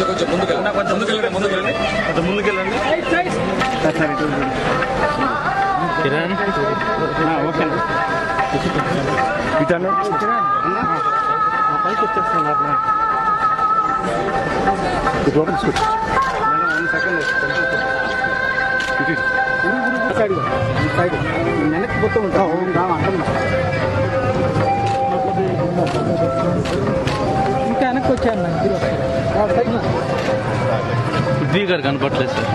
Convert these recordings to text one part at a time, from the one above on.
ముందుకెళ్ళండి కొంచెం ముందుకెళ్ళండి ముందుకెళ్ళండి కొంచెం ముందుకెళ్ళండి కిరణ్ ఓకే పైకి వచ్చేస్తున్నారు సైడ్ సైడ్ వెనక్కి పోతూ ఉంటాం ఇంకా వెనక్కి వచ్చాను. నాకు స్పీకర్ కనపట్లేదు సార్.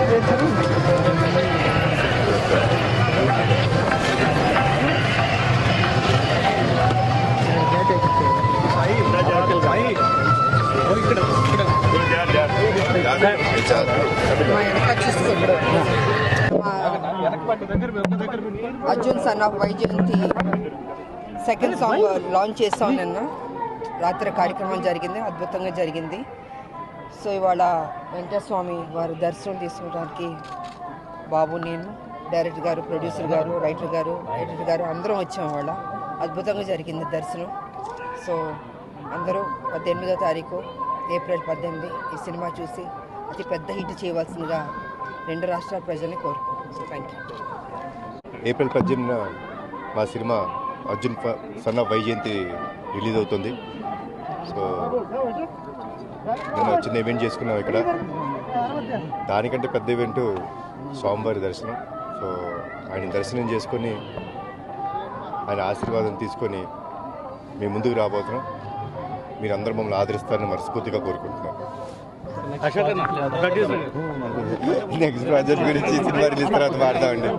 మా Arjun son of Vyjayanthi second song launch చేస్తాం నిన్న. రాత్రి కార్యక్రమం జరిగింది అద్భుతంగా జరిగింది. సో ఇవాళ వెంకటస్వామి వారు దర్శనం తీసుకోవడానికి బాబు నేను డైరెక్టర్ గారు ప్రొడ్యూసర్ గారు రైటర్ గారు ఎడిటర్ గారు అందరం వచ్చాం ఇవాళ. అద్భుతంగా జరిగింది దర్శనం. సో అందరూ పద్దెనిమిదో తారీఖు ఏప్రిల్ పద్దెనిమిది ఈ సినిమా చూసి అతి పెద్ద హిట్ చేయవలసిందిగా రెండు రాష్ట్రాల ప్రజల్ని కోరుకుంటున్నాను థ్యాంక్ యూ ఏప్రిల్ పద్దెనిమిదిన మా సినిమా అర్జున్ ఫ- వైజయంతి రిలీజ్ అవుతుంది. సో నేను చిన్న ఈవెంట్ చేసుకున్నాం ఇక్కడ. దానికంటే పెద్ద ఈవెంట్ స్వామివారి దర్శనం. సో ఆయన దర్శనం చేసుకొని ఆయన ఆశీర్వాదం తీసుకొని మీ ముందుకు రాబోతున్నాం. మీరందరూ మమ్మల్ని ఆదరిస్తారని మనస్ఫూర్తిగా కోరుకుంటున్నాం. నెక్స్ట్ ప్రాజెక్ట్ గురించి సినిమా రిలీజ్ తర్వాత మాట్లాడండి